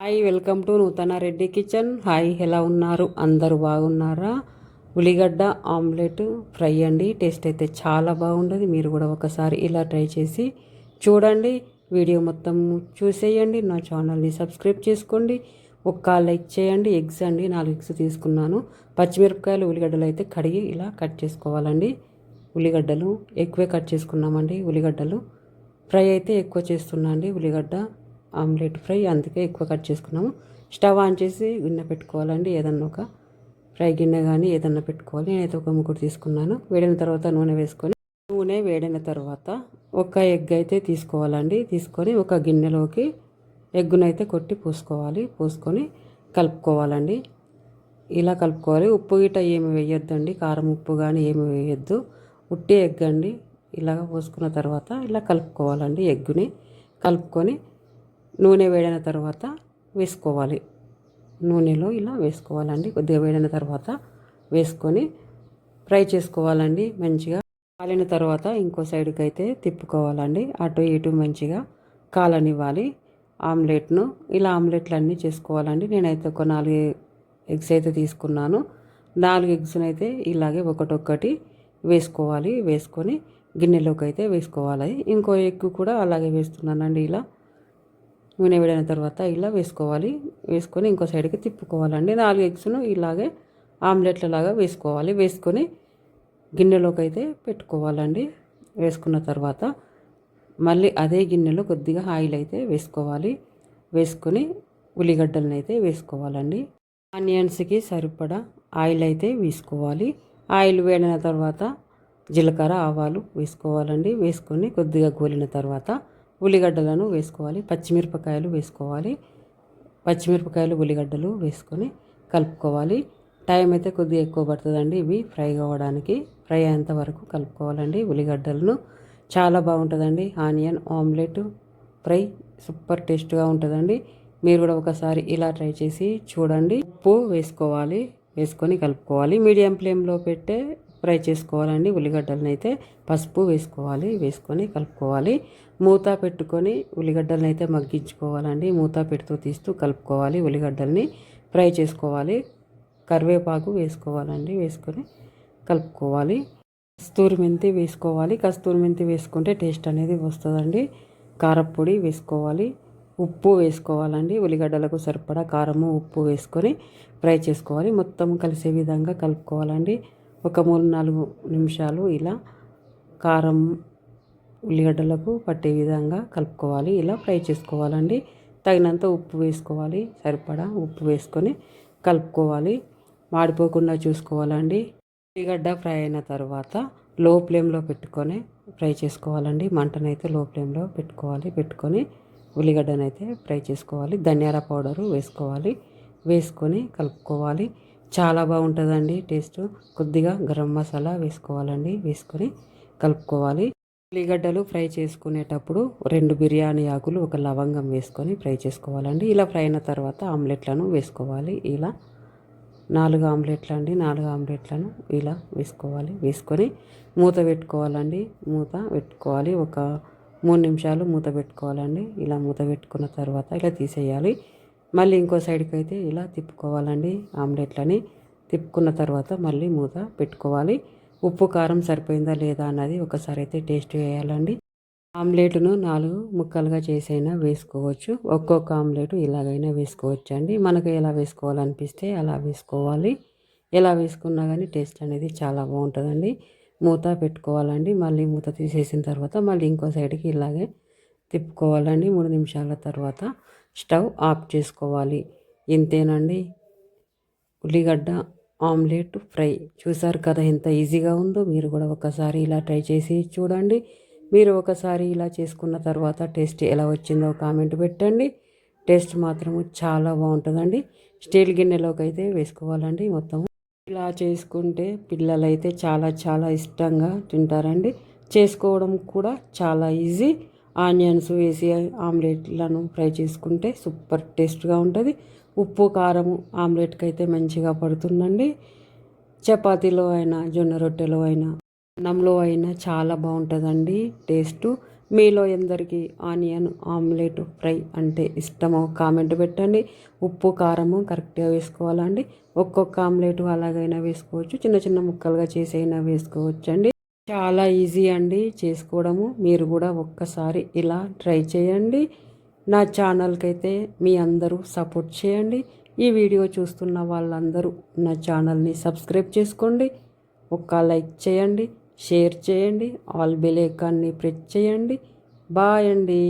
Hi welcome to నూతన Reddy kitchen. Hi ఎలా ఉన్నారు? అందరూ బాగున్నారా? ఉల్లిగడ్డ ఆమ్లెట్ ఫ్రై అండి. టేస్ట్ అయితే చాలా బాగుంటుంది మీరు కూడా ఒకసారి ఇలా ట్రై చేసి చూడండి. వీడియో మొత్తం చూసేయండి. నా ఛానల్ని సబ్స్క్రైబ్ చేసుకోండి. ఒక్క లైక్ చేయండి. ఎగ్స్ అండి. నాలుగు ఎగ్స్ తీసుకున్నాను. పచ్చిమిరపకాయలు ఉల్లిగడ్డలు అయితే కడిగి ఇలా కట్ చేసుకోవాలండి. ఉల్లిగడ్డలు ఎక్కువే కట్ చేసుకున్నామండి. ఉల్లిగడ్డలు ఫ్రై అయితే ఎక్కువ చేస్తున్నా అండి. ఉల్లిగడ్డ ఆమ్లెట్ ఫ్రై అందుకే ఎక్కువ కట్ చేసుకున్నాము. స్టవ్ ఆన్ చేసి గిన్నె పెట్టుకోవాలండి ఏదన్నా ఒక ఫ్రై గిన్నె కానీ ఏదన్నా పెట్టుకోవాలి. నేనైతే ఒక ముగ్గురు తీసుకున్నాను. వేడిన తర్వాత నూనె వేసుకొని నూనె వేడిన తర్వాత ఒక ఎగ్ అయితే తీసుకోవాలండి. తీసుకొని ఒక గిన్నెలోకి ఎగ్గునైతే కొట్టి పోసుకోవాలి. పోసుకొని కలుపుకోవాలండి. ఇలా కలుపుకోవాలి. ఉప్పు గిట్ట ఏమి వేయొద్దండి. కారం ఉప్పు కానీ ఏమి వేయొద్దు. ఉట్టి ఎగ్ అండి. ఇలాగ పోసుకున్న తర్వాత ఇలా కలుపుకోవాలండి ఎగ్గుని. కలుపుకొని నూనె వేడిన తర్వాత వేసుకోవాలి. నూనెలో ఇలా వేసుకోవాలండి. కొద్దిగా వేడిన తర్వాత వేసుకొని ఫ్రై చేసుకోవాలండి మంచిగా. కాలిన తర్వాత ఇంకో సైడ్కి అయితే తిప్పుకోవాలండి. అటు ఇటు మంచిగా కాలనివ్వాలి. ఆమ్లెట్ను ఇలా ఆమ్లెట్లు అన్నీ చేసుకోవాలండి. నేనైతే ఒక నాలుగు ఎగ్స్ అయితే తీసుకున్నాను. నాలుగు ఎగ్స్ని అయితే ఇలాగే ఒకటొక్కటి వేసుకోవాలి. వేసుకొని గిన్నెలోకి అయితే వేసుకోవాలి. ఇంకో ఎగ్ కూడా అలాగే వేస్తున్నానండి ఇలా. నూనె వేడిన తర్వాత ఇలా వేసుకోవాలి. వేసుకొని ఇంకో సైడ్కి తిప్పుకోవాలండి. నాలుగు ఎగ్స్ను ఇలాగే ఆమ్లెట్ల లాగా వేసుకోవాలి. వేసుకొని గిన్నెలోకి అయితే పెట్టుకోవాలండి. వేసుకున్న తర్వాత మళ్ళీ అదే గిన్నెలో కొద్దిగా ఆయిల్ అయితే వేసుకోవాలి. వేసుకొని ఉల్లిగడ్డలను అయితే వేసుకోవాలండి. ఆనియన్స్కి సరిపడా ఆయిల్ అయితే వేసుకోవాలి. ఆయిల్ వేడిన తర్వాత జీలకర్ర ఆవాలు వేసుకోవాలండి. వేసుకొని కొద్దిగా గోలిన తర్వాత ఉల్లిగడ్డలను వేసుకోవాలి పచ్చిమిరపకాయలు వేసుకోవాలి పచ్చిమిరపకాయలు ఉల్లిగడ్డలు వేసుకొని కలుపుకోవాలి. టైం అయితే కొద్దిగా ఎక్కువ పడుతుందండి ఇవి ఫ్రై కావడానికి. ఫ్రై అయ్యేంత వరకు కలుపుకోవాలండి ఉల్లిగడ్డలను. చాలా బాగుంటుందండి. ఆనియన్ ఆమ్లెట్ ఫ్రై సూపర్ టేస్ట్గా ఉంటుందండి. మీరు కూడా ఒకసారి ఇలా ట్రై చేసి చూడండి. ఉప్పు వేసుకోవాలి వేసుకొని కలుపుకోవాలి. మీడియం ఫ్లేమ్లో పెట్టే ఫ్రై చేసుకోవాలండి. ఉల్లిగడ్డలను అయితే పసుపు వేసుకోవాలి వేసుకొని కలుపుకోవాలి. మూత పెట్టుకొని ఉల్లిగడ్డలను అయితే మగ్గించుకోవాలండి. మూత పెడుతూ తీస్తూ కలుపుకోవాలి. ఉల్లిగడ్డల్ని ఫ్రై చేసుకోవాలి. కరివేపాకు వేసుకోవాలండి. వేసుకొని కలుపుకోవాలి. కస్తూరి మెంతి వేసుకోవాలి. కస్తూరి మెంతి వేసుకుంటే టేస్ట్ అనేది వస్తుందండి. కారపొడి వేసుకోవాలి. ఉప్పు వేసుకోవాలండి. ఉల్లిగడ్డలకు సరిపడా కారము ఉప్పు వేసుకొని ఫ్రై చేసుకోవాలి. మొత్తం కలిసే విధంగా కలుపుకోవాలండి. ఒక మూడు నాలుగు నిమిషాలు ఇలా కారం ఉల్లిగడ్డలకు పట్టే విధంగా కలుపుకోవాలి. ఇలా ఫ్రై చేసుకోవాలండి. తగినంత ఉప్పు వేసుకోవాలి. సరిపడా ఉప్పు వేసుకొని కలుపుకోవాలి. మాడిపోకుండా చూసుకోవాలండి. ఉల్లిగడ్డ ఫ్రై అయిన తర్వాత లో ఫ్లేమ్లో పెట్టుకొని ఫ్రై చేసుకోవాలండి. మంటనైతే లో ఫ్లేమ్లో పెట్టుకోవాలి. పెట్టుకొని ఉల్లిగడ్డనైతే ఫ్రై చేసుకోవాలి. ధనియాల పౌడరు వేసుకోవాలి. వేసుకొని కలుపుకోవాలి. చాలా బాగుంటుందండి టేస్ట్. కొద్దిగా గరం మసాలా వేసుకోవాలండి వేసుకొని కలుపుకోవాలి. ఉల్లిగడ్డలు ఫ్రై చేసుకునేటప్పుడు రెండు బిర్యానీ ఆకులు ఒక లవంగం వేసుకొని ఫ్రై చేసుకోవాలండి. ఇలా ఫ్రై అయిన తర్వాత ఆమ్లెట్లను వేసుకోవాలి. ఇలా నాలుగు ఆమ్లెట్లు అండి నాలుగు ఆమ్లెట్లను ఇలా వేసుకోవాలి. వేసుకొని మూత పెట్టుకోవాలండి. మూత పెట్టుకోవాలి. ఒక మూడు నిమిషాలు మూత పెట్టుకోవాలండి. ఇలా మూత పెట్టుకున్న తర్వాత ఇలా తీసేయాలి. మళ్ళీ ఇంకో సైడ్కి అయితే ఇలా తిప్పుకోవాలండి ఆమ్లెట్లని. తిప్పుకున్న తర్వాత మళ్ళీ మూత పెట్టుకోవాలి. ఉప్పు కారం సరిపోయిందా లేదా అన్నది ఒకసారి అయితే టేస్ట్ వేయాలండి ఆమ్లెట్ను నాలుగు ముక్కలుగా చేసైనా వేసుకోవచ్చు. ఒక్కొక్క ఆమ్లెట్ ఇలాగైనా వేసుకోవచ్చు అండి మనకు ఎలా వేసుకోవాలనిపిస్తే అలా వేసుకోవాలి. ఎలా వేసుకున్నా కానీ టేస్ట్ అనేది చాలా బాగుంటుందండి. మూత పెట్టుకోవాలండి. మళ్ళీ మూత తీసేసిన తర్వాత మళ్ళీ ఇంకో సైడ్కి ఇలాగే తిప్పుకోవాలండి. మూడు నిమిషాల తర్వాత స్టవ్ ఆఫ్ చేసుకోవాలి. ఇంతేనండి? ఉల్లిగడ్డ ఆమ్లెట్ ఫ్రై. చూసారు కదా ఎంత ఈజీగా ఉందో? మీరు కూడా ఒకసారి ఇలా ట్రై చేసి చూడండి. మీరు ఒకసారి ఇలా చేసుకున్న తర్వాత టేస్ట్ ఎలా వచ్చిందో కామెంట్ పెట్టండి. టేస్ట్ మాత్రము చాలా బాగుంటుందండి. స్టీల్ గిన్నెలోకి అయితే వేసుకోవాలండి మొత్తం ఇలా చేసుకుంటే పిల్లలైతే చాలా చాలా ఇష్టంగా తింటారండి. చేసుకోవడం కూడా చాలా ఈజీ. ఆనియన్స్ వేసి ఆమ్లెట్లను ఫ్రై చేసుకుంటే సూపర్ టేస్ట్గా ఉంటుంది. ఉప్పు కారం ఆమ్లెట్కి అయితే మంచిగా పడుతుందండి. చపాతీలో అయినా జొన్న రొట్టెలో అయినా అన్నంలో అయినా చాలా బాగుంటుందండి టేస్ట్. మీలో ఎందరికీ ఆనియన్ ఆమ్లెట్ ఫ్రై అంటే ఇష్టమో కామెంట్ పెట్టండి. ఉప్పు కారము కరెక్ట్గా వేసుకోవాలండి. ఒక్కొక్క ఆమ్లెట్ అలాగైనా వేసుకోవచ్చు. చిన్న చిన్న ముక్కలుగా చేసి అయినా వేసుకోవచ్చు అండి చాలా ఈజీ అండి చేసుకోవడము. మీరు కూడా ఒక్కసారి ఇలా ట్రై చేయండి. నా ఛానల్కి అయితే మీ అందరూ సపోర్ట్ చేయండి. ఈ వీడియో చూస్తున్న వాళ్ళందరూ నా ఛానల్ని సబ్స్క్రైబ్ చేసుకోండి. ఒక్క లైక్ చేయండి షేర్ చేయండి ఆల్ బెల్ ఐకాన్ని ప్రెస్ చేయండి. బాయ్ అండి.